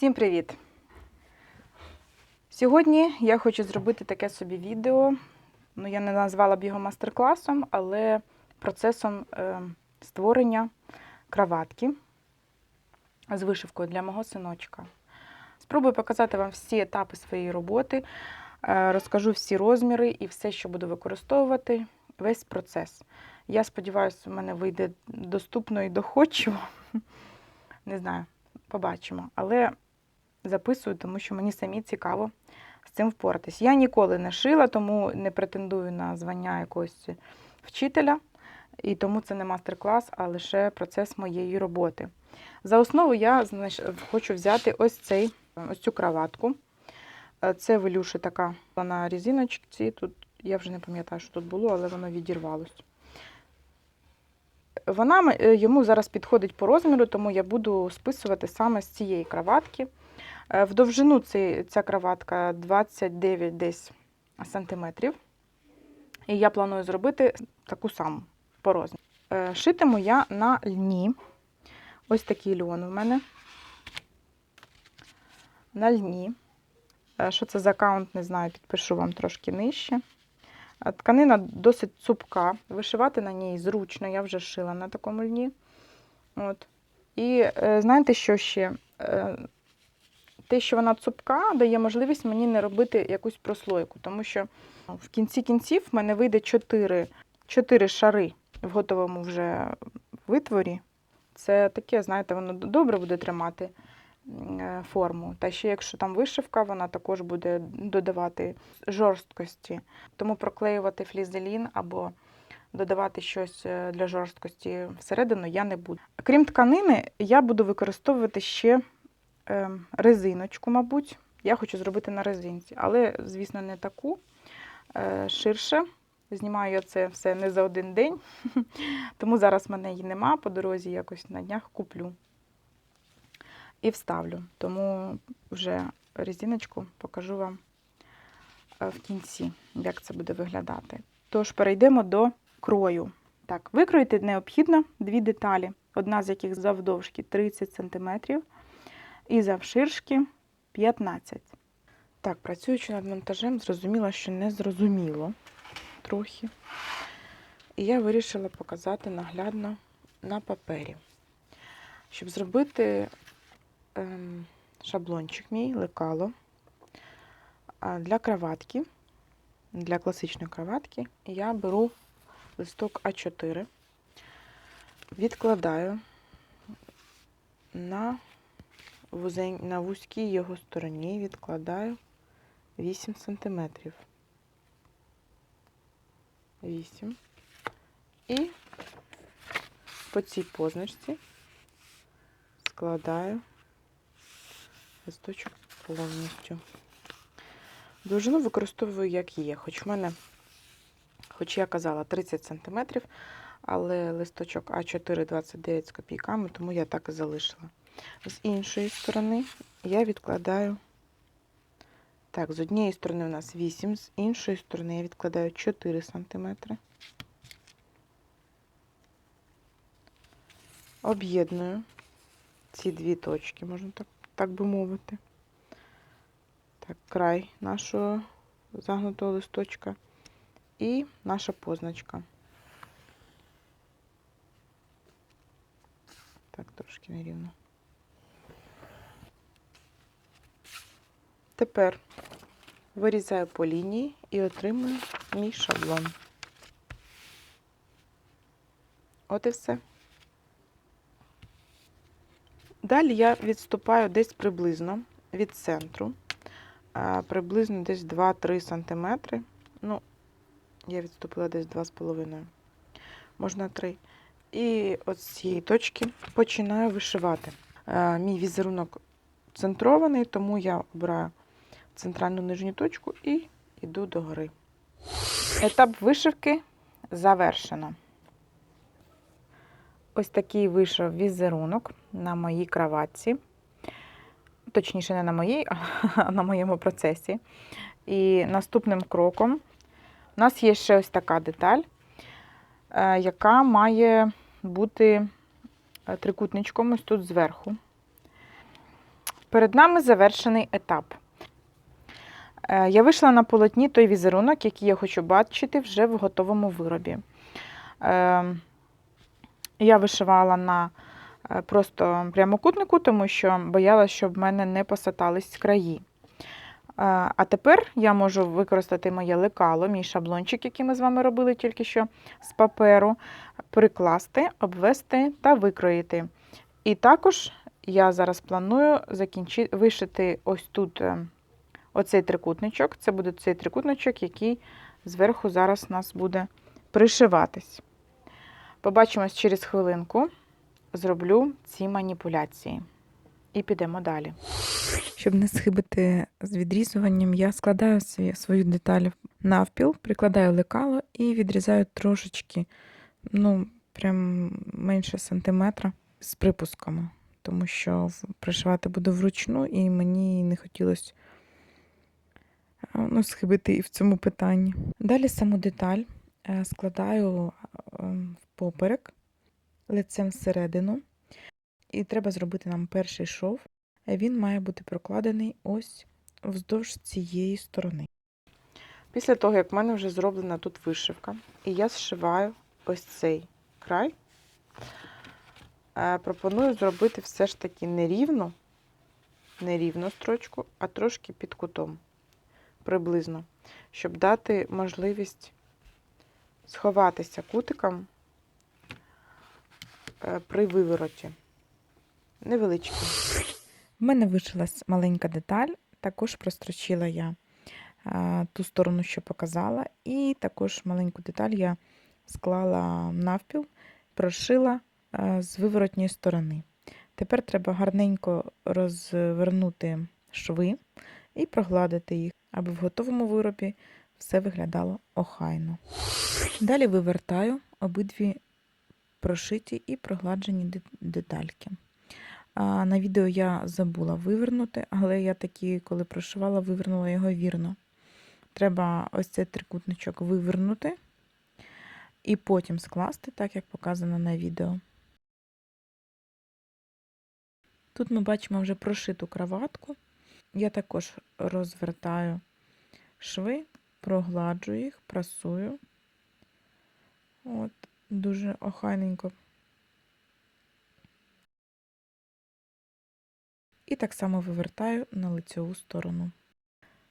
Всім привіт! Сьогодні я хочу зробити таке собі відео. Ну, я не назвала б його мастер-класом, але процесом е, створення краватки з вишивкою для мого синочка. Спробую показати вам всі етапи своєї роботи, е, розкажу всі розміри і все, що буду використовувати, весь процес. Я сподіваюся, у мене вийде доступно і доходчиво. Не знаю, побачимо. Але записую, тому що мені самі цікаво з цим впоратись. Я ніколи не шила, тому не претендую на звання якогось вчителя, і тому це не мастер-клас, а лише процес моєї роботи. За основу я знаєш, хочу взяти ось цей, ось цю краватку. Це велюша така на різиночці. Тут я вже не пам'ятаю, що тут було, але воно відірвалось. Вона е, йому зараз підходить по розміру, тому я буду списувати саме з цієї краватки. Е, В довжину ця краватка 29 десь сантиметрів. І я планую зробити таку саму по розміру. Е, Шитиму я на льні. Ось такий льон у мене. На льні. Е, Що це за аккаунт, не знаю, підпишу вам трошки нижче. Тканина досить цупка. Вишивати на ній зручно, я вже шила на такому льні. От. І знаєте, що ще? Те, що вона цупка, дає можливість мені не робити якусь прослойку, тому що в кінці кінців в мене вийде 4, 4 шари в готовому вже витворі. Це таке, знаєте, воно добре буде тримати е, форму. Та ще якщо там вишивка, вона також буде додавати жорсткості. Тому проклеювати флізелін або додавати щось е, для жорсткості всередину я не буду. Крім тканини, я буду використовувати ще резиночку, мабуть. Я хочу зробити на резинці, але, звісно, не таку е, ширше. Знімаю я це все не за один день, тому зараз в мене її нема. По дорозі якось на днях куплю і вставлю. Тому вже резиночку покажу вам е, в кінці, як це буде виглядати. Тож перейдемо до крою. Так, викроїти необхідно дві деталі, одна з яких завдовжки 30 см і завширшки 15 Так, працюючи над монтажем, зрозуміла, що не зрозуміло трохи. І я вирішила показати наглядно на папері. Щоб зробити ем, шаблончик мій, лекало для кроватки, для класичної кроватки, я беру листок А4, відкладаю на на вузькій його стороні відкладаю 8 см. 8. І по цій позначці складаю листочок повністю. Довжину використовую як є, хоч в мене, хоч я казала 30 см, але листочок А4 29 з копійками, тому я так і залишила. З іншої сторони я відкладаю. Так, з однієї сторони у нас 8, з іншої сторони я відкладаю 4 см. Об'єдную ці дві точки, можна так, так би мовити. Так, край нашого загнутого листочка і наша позначка. Так, трошки нерівно. Тепер вирізаю по лінії і отримую мій шаблон. От і все. Далі я відступаю десь приблизно від центру, приблизно десь 2-3 см. Ну, я відступила десь 2,5, можна 3. І от з цієї точки починаю вишивати. Мій візерунок центрований, тому я обираю центральну нижню точку і йду до гори. Етап вишивки завершено. Ось такий вийшов візерунок на моїй кроватці. Точніше, не на моїй, а на моєму процесі. І наступним кроком у нас є ще ось така деталь, е, яка має бути е, трикутничком ось тут зверху. Перед нами завершений етап. Е, Я вийшла на полотні той візерунок, який я хочу бачити вже в готовому виробі. Е, Я вишивала на е, просто прямокутнику, тому що боялася, щоб в мене не посатались краї. А тепер я можу використати моє лекало, мій шаблончик, який ми з вами робили тільки що з паперу, прикласти, обвести та викроїти. І також я зараз планую закінчи... вишити ось тут оцей трикутничок. Це буде цей трикутничок, який зверху зараз у нас буде пришиватись. Побачимось через хвилинку. Зроблю ці маніпуляції. І підемо далі. Щоб не схибити з відрізуванням, я складаю свою деталь навпіл, прикладаю лекало і відрізаю трошечки, ну, прям менше сантиметра з припусками, тому що пришивати буду вручну, і мені не хотілося ну, схибити і в цьому питанні. Далі саму деталь е, складаю е, в поперек лицем всередину. І треба зробити нам перший шов. Е, Він має бути прокладений ось вздовж цієї сторони. Після того, як в мене вже зроблена тут вишивка, і я зшиваю ось цей край, е, пропоную зробити все ж таки не рівно, строчку, а трошки під кутом, приблизно, щоб дати можливість сховатися кутиком е, при вивороті. Невеличкий. В мене вишилась маленька деталь, також прострочила я ту сторону, що показала, і також маленьку деталь я склала навпіл, прошила з виворотньої сторони. Тепер треба гарненько розвернути шви і прогладити їх, аби в готовому виробі все виглядало охайно. Далі вивертаю обидві прошиті і прогладжені детальки. На відео я забула вивернути, але я таки, коли прошивала, вивернула його вірно. Треба ось цей трикутничок вивернути і потім скласти, так як показано на відео. Тут ми бачимо вже прошиту краватку. Я також розвертаю шви, прогладжую їх, прасую. От, дуже охайненько і так само вивертаю на лицьову сторону.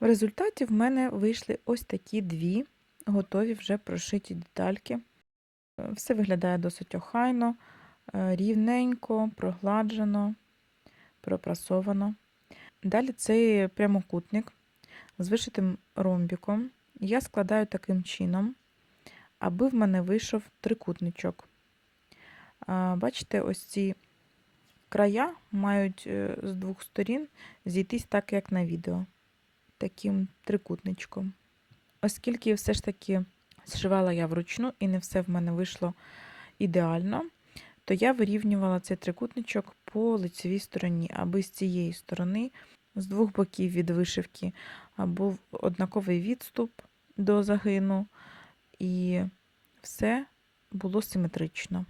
В результаті в мене вийшли ось такі дві готові вже прошиті детальки. Все виглядає досить охайно, е, рівненько, прогладжено, пропрасовано. Далі цей прямокутник з вишитим ромбіком я складаю таким чином, аби в мене вийшов трикутничок. Бачите, ось ці края мають е, з двох сторін зійтись так, як на відео, таким трикутничком. Оскільки все ж таки зшивала я вручну і не все в мене вийшло ідеально, то я вирівнювала цей трикутничок по лицевій стороні, аби з цієї сторони, з двох боків від вишивки, був однаковий відступ до загину, і все було симетрично.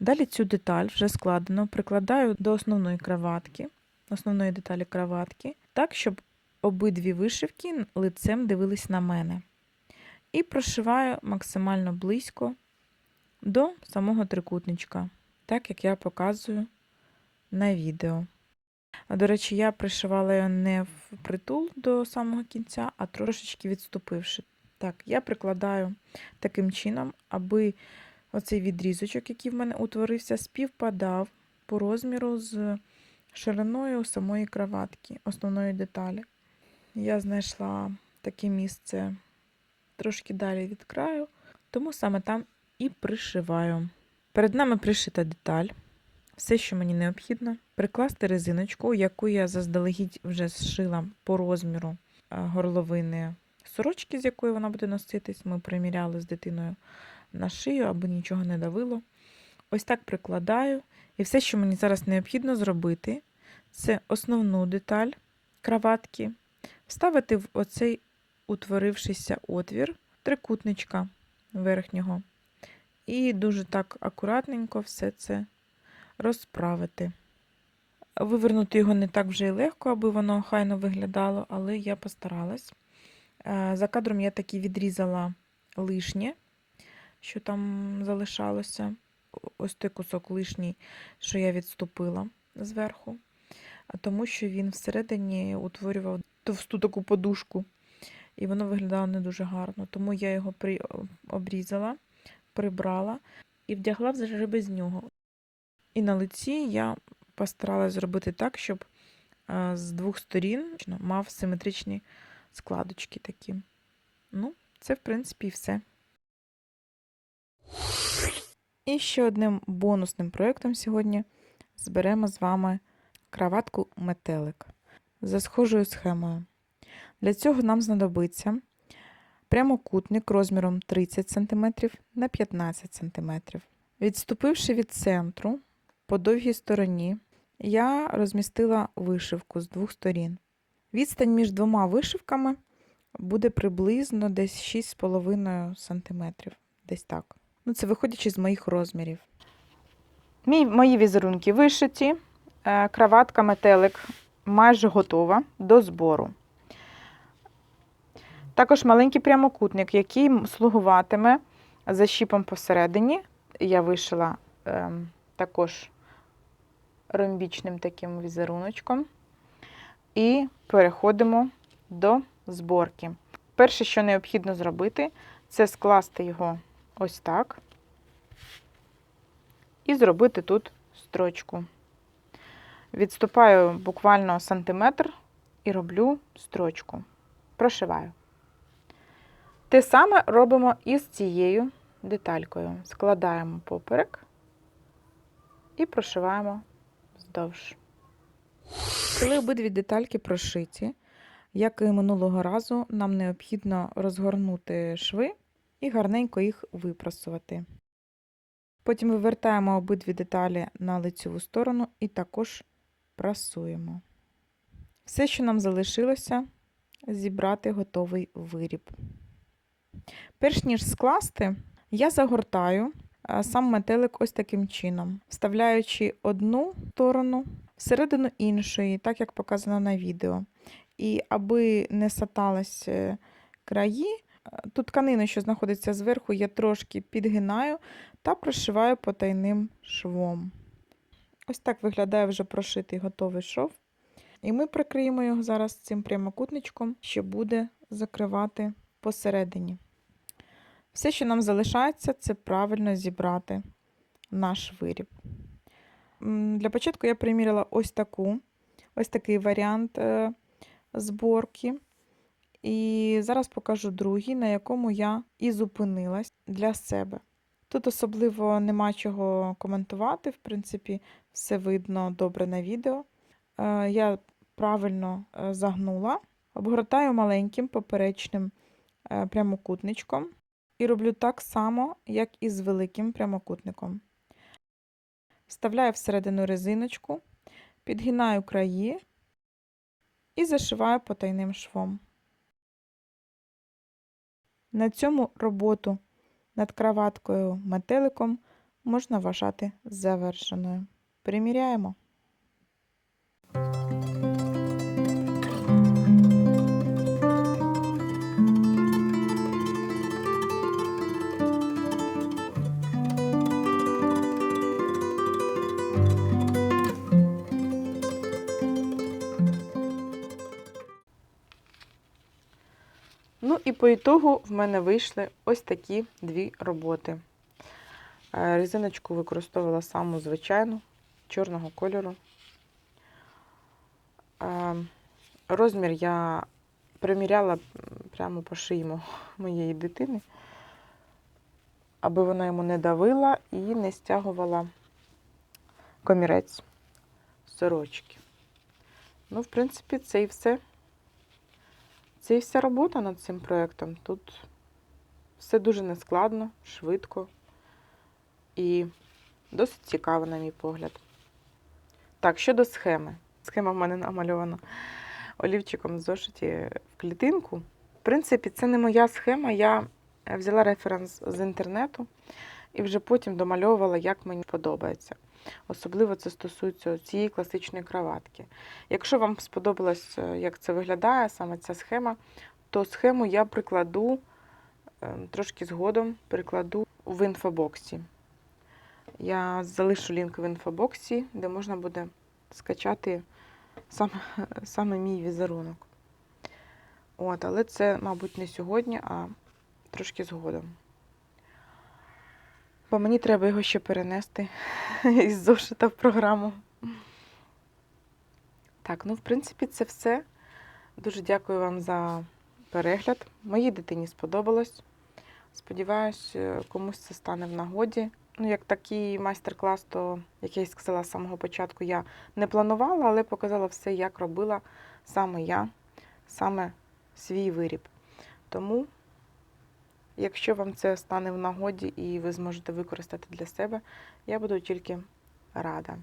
Далі цю деталь вже складено прикладаю до основної краватки, основної деталі краватки, так, щоб обидві вишивки лицем дивились на мене. І прошиваю максимально близько до самого трикутничка, так як я показую на відео. До речі, я пришивала його не впритул до самого кінця, а трошечки відступивши. Так, я прикладаю таким чином, аби оцей відрізочок, який в мене утворився, співпадав по розміру з шириною самої краватки, основної деталі. Я знайшла таке місце трошки далі від краю, тому саме там і пришиваю. Перед нами пришита деталь. Все, що мені необхідно, прикласти резиночку, яку я заздалегідь вже зшила по розміру е, горловини сорочки, з якої вона буде носитись. Ми приміряли з дитиною на шию, аби нічого не давило. Ось так прикладаю. І все, що мені зараз необхідно зробити, це основну деталь краватки, вставити в оцей утворившийся отвір трикутничка верхнього. І дуже так акуратненько все це розправити. Вивернути його не так вже й легко, аби воно хайно виглядало, але я постаралась. Е, За кадром я таки відрізала лишнє, що там залишалося. Ось той кусок лишній, що я відступила зверху, тому що він всередині утворював товсту таку подушку, і воно виглядало не дуже гарно. Тому я його при... обрізала, прибрала і вдягла вже без нього. І на лиці я постаралась зробити так, щоб е, з двох сторін мав симетричні складочки такі. Ну, це, в принципі, і все. І ще одним бонусним проєктом сьогодні зберемо з вами краватку метелик за схожою схемою. Для цього нам знадобиться прямокутник розміром 30 см на 15 см. Відступивши від центру по довгій стороні, я розмістила вишивку з двох сторін. Відстань між двома вишивками буде приблизно десь 6,5 см. Десь так. Ну, це виходячи з моїх розмірів. Мій, мої візерунки вишиті, е, краватка метелик майже готова до збору. Також маленький прямокутник, який слугуватиме защіпом посередині. Я вишила ем, також ромбічним таким візеруночком. І переходимо до зборки. Перше, що необхідно зробити, це скласти його ось так і зробити тут строчку. Відступаю буквально сантиметр і роблю строчку. Прошиваю. Те саме робимо і з цією деталькою. Складаємо поперек і прошиваємо вздовж. Коли обидві детальки прошиті, як і минулого разу, нам необхідно розгорнути шви і гарненько їх випрасувати. Потім вивертаємо обидві деталі на лицеву сторону і також прасуємо. Все, що нам залишилося, зібрати готовий виріб. Перш ніж скласти, я загортаю сам метелик ось таким чином, вставляючи одну сторону всередину іншої, так як показано на відео. І аби не сатались е, краї, е, ту тканину, що знаходиться зверху, я трошки підгинаю та прошиваю потайним швом. Ось так виглядає вже прошитий готовий шов. І ми прикриємо його зараз цим прямокутничком, що буде закривати посередині. Все, що нам залишається, це правильно зібрати наш виріб. Для початку я приміряла ось таку, ось такий варіант е, зборки. І зараз покажу другий, на якому я і зупинилась для себе. Тут особливо нема чого коментувати, в принципі, все видно добре на відео. Е, Я правильно е, загнула, обгортаю маленьким поперечним прямокутничком і роблю так само, як і з великим прямокутником. Вставляю всередину резиночку, підгинаю краї і зашиваю потайним швом. На цьому роботу над краваткою метеликом можна вважати завершеною. Приміряємо. Ну і по ітогу в мене вийшли ось такі дві роботи. Е, Резиночку використовувала саму звичайну, чорного кольору. Е, Розмір я приміряла прямо по шиї моєї дитини, аби вона йому не давила і не стягувала комірець сорочки. Ну, в принципі, це і все. Це і вся робота над цим проєктом. Тут все дуже нескладно, швидко і досить цікаво, на мій погляд. Так, щодо схеми. Схема в мене намальована олівчиком в зошиті в клітинку. В принципі, це не моя схема. Я взяла референс з інтернету і вже потім домальовувала, як мені подобається. Особливо це стосується цієї класичної краватки. Якщо вам сподобалось, е, як це виглядає, саме ця схема, то схему я прикладу е, трошки згодом прикладу в інфобоксі. Я залишу лінк в інфобоксі, де можна буде скачати саме, саме мій візерунок. От, але це, мабуть, не сьогодні, а трошки згодом. Бо мені треба його ще перенести із зошита в програму. Так, ну, в принципі, це все. Дуже дякую вам за перегляд. Моїй дитині сподобалось. Сподіваюсь, е, комусь це стане в нагоді. Ну, як такий майстер-клас, то, як я і сказала з самого початку, я не планувала, але показала все, як робила саме я, саме свій виріб. Тому, якщо вам це стане в нагоді і ви зможете використати для себе, я буду тільки рада.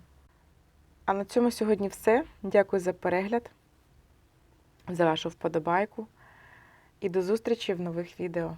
А на цьому сьогодні все. Дякую за перегляд, за вашу вподобайку і до зустрічі в нових відео.